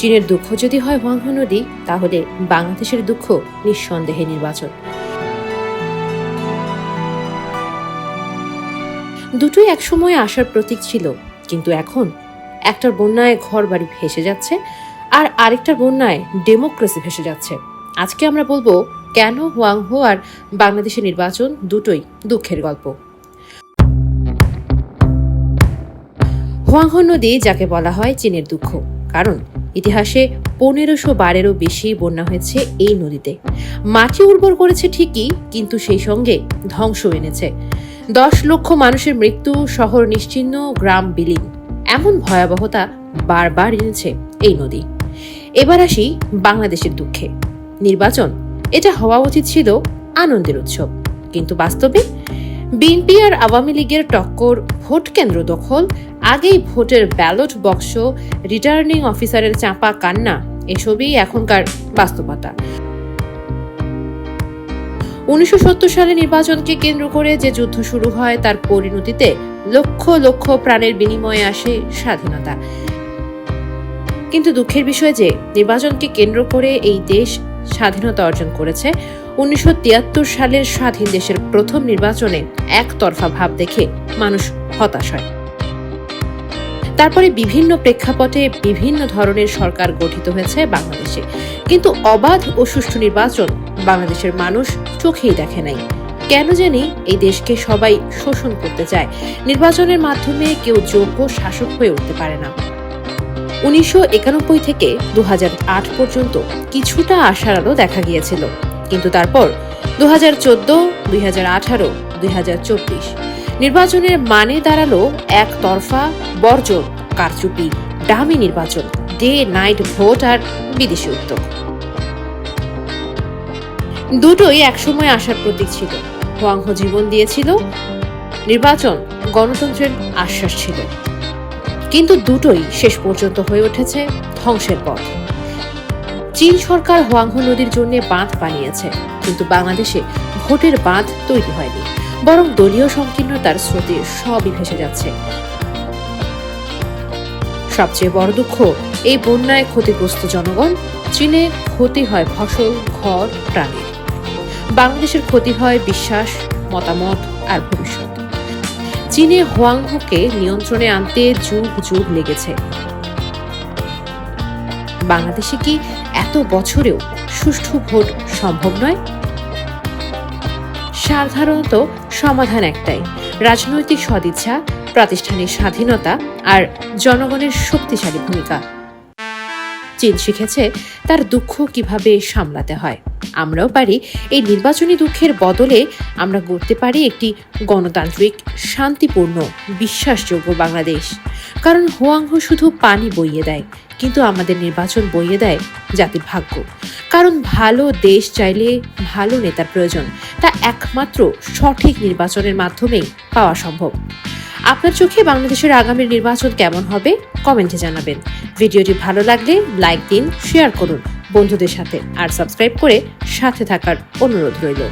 চীনের দুঃখ যদি হয় হুয়াংহো নদী, তাহলে বাংলাদেশের দুঃখ নিঃসন্দেহে নির্বাচন। দুটোই একসময় আসার প্রতীক ছিল, কিন্তু এখন একটার বন্যায় ঘর বাড়ি ভেসে যাচ্ছে আর আরেকটার বন্যায় ডেমোক্রেসি ভেসে যাচ্ছে। আজকে আমরা বলব কেন হুয়াংহো আর বাংলাদেশের নির্বাচন দুটোই দুঃখের গল্প। হুয়াংহো নদী, যাকে বলা হয় চীনের দুঃখ, কারণ ইতিহাসে পনেরোশো বারেরও বেশি বন্যা হয়েছে এই নদীতে। মাটি উর্বর করেছে ঠিকই, কিন্তু সেই সঙ্গে ধ্বংস এনেছে। দশ লক্ষ মানুষের মৃত্যু, শহর নিশ্চিহ্ন গ্রাম বিলীন। এমন ভয়াবহতা বারবার এনেছে এই নদী। এবার আসি বাংলাদেশের দুঃখে। নির্বাচন, এটা হওয়া উচিত ছিল আনন্দের উৎসব। কিন্তু বাস্তবে বিএনপি আর আওয়ামী লীগের টক্কর ভোট কেন্দ্র দখল, আগেই ভোটের ব্যালট বক্স, রিটার্নিং অফিসারের চাপা কান্না, এসবই এখনকার বাস্তবতা। উনিশশো সালে নির্বাচনকে কেন্দ্র করে যে যুদ্ধ শুরু হয়, তার পরিণতিতে লক্ষ লক্ষ প্রাণের বিনিময়ে আসে স্বাধীনতা। কিন্তু দুঃখের বিষয় যে, নির্বাচনকে কেন্দ্র করে এই দেশ স্বাধীনতা অর্জন করেছে উনিশশো তিয়াত্তর সালের স্বাধীন দেশের প্রথম নির্বাচনে একতরফা ভাব দেখে মানুষ হতাশ হয়। তারপরে বিভিন্ন প্রেক্ষাপটে বিভিন্ন ধরনের সরকার গঠিত হয়েছে বাংলাদেশে। কিন্তু অবাধ ও সুষ্ঠু নির্বাচন বাংলাদেশের মানুষ চোখেই দেখে নাই। কেন জানি এই দেশকে সবাই শোষণ করতে চায়। নির্বাচনের মাধ্যমে কেউ যোগ্য শাসক হয়ে উঠতে পারে না। উনিশশো একানব্বই থেকে দু হাজার আট পর্যন্ত কিছুটা আশার আলো দেখা গিয়েছিল। কিন্তু তারপর দু হাজার চোদ্দ দুই হাজার আঠারো দুই হাজার চব্বিশ। নির্বাচনের মানে দাঁড়াল একতরফা বর্জন, কারচুপি ডামি নির্বাচন, ডে নাইট ভোট আর বিদেশি উদ্যোগ। দুটোই একসময় আসার প্রতীক ছিল। হোয়াংহো জীবন দিয়েছিল, নির্বাচন গণতন্ত্রের আশ্বাস ছিল। কিন্তু দুটোই শেষ পর্যন্ত হয়ে উঠেছে ধ্বংসের পথ। চীন সরকার হোয়াংহো নদীর জন্য বাঁধ বানিয়েছে, কিন্তু বাংলাদেশে ভোটের বাঁধ তৈরি হয়নি, বরং দলীয় সংকীর্ণতার স্রোতে সবই ভেসে যাচ্ছে। সবচেয়ে বড় দুঃখ, এই বন্যায় ক্ষতিগ্রস্ত জনগণ, চীনে ক্ষতি হয় ফসল, ঘর প্রাণীর বাংলাদেশের ক্ষতি হয় বিশ্বাস, মতামত আর ভবিষ্যৎ। চীনে হোয়াংহোকে নিয়ন্ত্রণে আনতে যুগ যুগ লেগেছে। বাংলাদেশে কি এত বছরেও সুষ্ঠু ভোট সম্ভব নয়? সাধারণত সমাধান একটাই, রাজনৈতিক সদিচ্ছা, প্রাতিষ্ঠানিক স্বাধীনতা আর জনগণের শক্তিশালী ভূমিকা। চীন শিখেছে তার দুঃখ কীভাবে সামলাতে হয়। আমরাও পারি। এই নির্বাচনী দুঃখের বদলে আমরা গড়তে পারি একটি গণতান্ত্রিক, শান্তিপূর্ণ, বিশ্বাসযোগ্য বাংলাদেশ। কারণ হোয়াংহো শুধু পানি বইয়ে দেয়, কিন্তু আমাদের নির্বাচন বইয়ে দেয় জাতির ভাগ্য। কারণ ভালো দেশ চাইলে ভালো নেতার প্রয়োজন, তা একমাত্র সঠিক নির্বাচনের মাধ্যমেই পাওয়া সম্ভব। আপনার চোখে বাংলাদেশের আগামী নির্বাচন কেমন হবে? কমেন্টে জানাবেন। ভিডিওটি ভালো লাগলে লাইক দিন, শেয়ার করুন বন্ধুদের সাথে, আর সাবস্ক্রাইব করে সাথে থাকার অনুরোধ রইল।